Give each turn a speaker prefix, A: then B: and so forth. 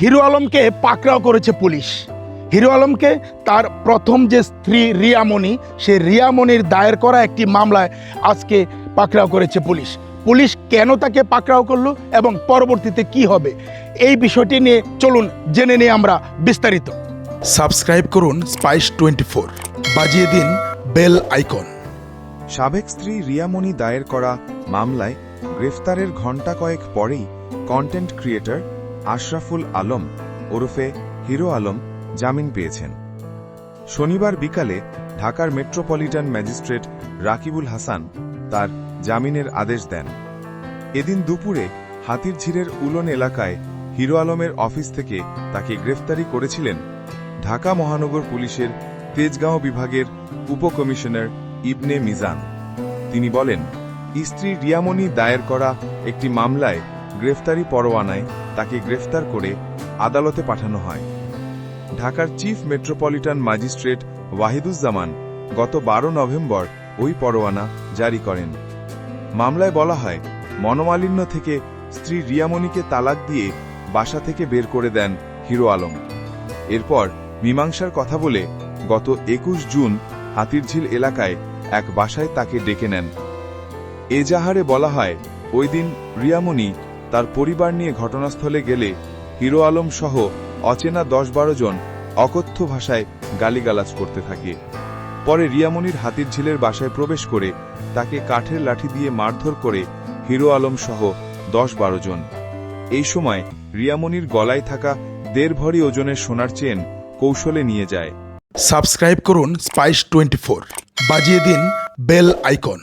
A: Hero আলমকে পাকড়াও করেছে পুলিশ। হিরো আলমকে তার প্রথম যে স্ত্রী রিয়ামণি সে রিয়ামণির দায়ের করা একটি মামলায় আজকে পাকড়াও করেছে পুলিশ। পুলিশ কেন তাকে পাকড়াও করল এবং পরবর্তীতে কি হবে এই বিষয়টি নিয়ে চলুন জেনে নিই আমরা বিস্তারিত। সাবস্ক্রাইব করুন স্পাইস টোয়েন্টি ফোর বাজিয়ে দিন বেল আইকন।
B: সাবেক স্ত্রী রিয়ামণি দায়ের করা মামলায় গ্রেফতারের ঘণ্টা কয়েক পরেই কন্টেন্ট ক্রিয়েটর আশরাফুল আলম ওরফে হিরো আলম জামিন পেয়েছেন। শনিবার বিকালে ঢাকার মেট্রোপলিটন ম্যাজিস্ট্রেট রাকিবুল হাসান তার জামিনের আদেশ দেন। এদিন দুপুরে হাতিরঝিরের উলন এলাকায় হিরো আলমের অফিস থেকে তাকে গ্রেফতারি করেছিলেন ঢাকা মহানগর পুলিশের তেজগাঁও বিভাগের উপকমিশনার ইবনে মিজান। তিনি বলেন, স্ত্রী রিয়ামণি দায়ের করা একটি মামলায় গ্রেফতারি পরোয়ানায় তাকে গ্রেফতার করে আদালতে পাঠানো হয়। ঢাকার চিফ মেট্রোপলিটন ম্যাজিস্ট্রেট ওয়াহিদুজ্জামান গত বারো নভেম্বর ওই পরোয়ানা জারি করেন। মামলায় বলা হয়, মনোমালিন্য থেকে স্ত্রী রিয়ামণিকে তালাক দিয়ে বাসা থেকে বের করে দেন হিরো আলম। এরপর মীমাংসার কথা বলে গত একুশ জুন হাতিরঝিল এলাকায় এক বাসায় তাকে ডেকে নেন। এজাহারে বলা হয়, ওই দিন রিয়ামণি তার পরিবার নিয়ে ঘটনাস্থলে গেলে হিরো আলম সহ অচেনা দশ বারো জন অকথ্য ভাষায় গালিগালাজ করতে থাকে। পরে রিয়ামণির হাতিরঝিলের বাসায় প্রবেশ করে তাকে কাঠের লাঠি দিয়ে মারধর করে হিরো আলম সহ দশ বারো জন। এই সময় রিয়ামনির গলায় থাকা দেড় ভরি ওজনের সোনার চেন কৌশলে নিয়ে যায়।
A: সাবস্ক্রাইব করুন স্পাইস টোয়েন্টি ফোর বাজিয়ে দিন বেল আইকন।